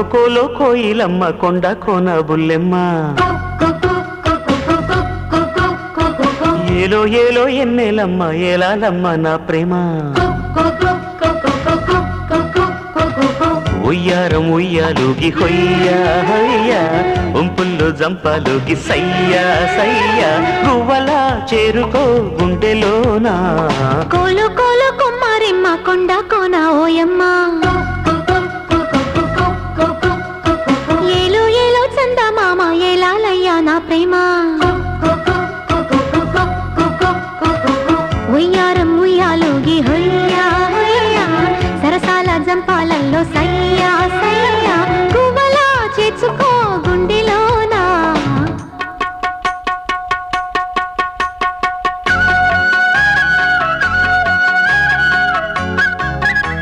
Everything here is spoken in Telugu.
కోలో కోయిలమ్మ కొండ కోన బుల్లెమ్మ. ఏలో ఏలో ఎన్నెలమ్మ ఏలాలమ్మ నా ప్రేమ. ఉయ్యారం ఉయ్యాలుగి హొయ్యా హొయ్యా ఉంపుల్లో జంపాలుగి సయ్యా సయ్యా గువ్వలా చేరుకో గుండెలోనా. కోలు కోలు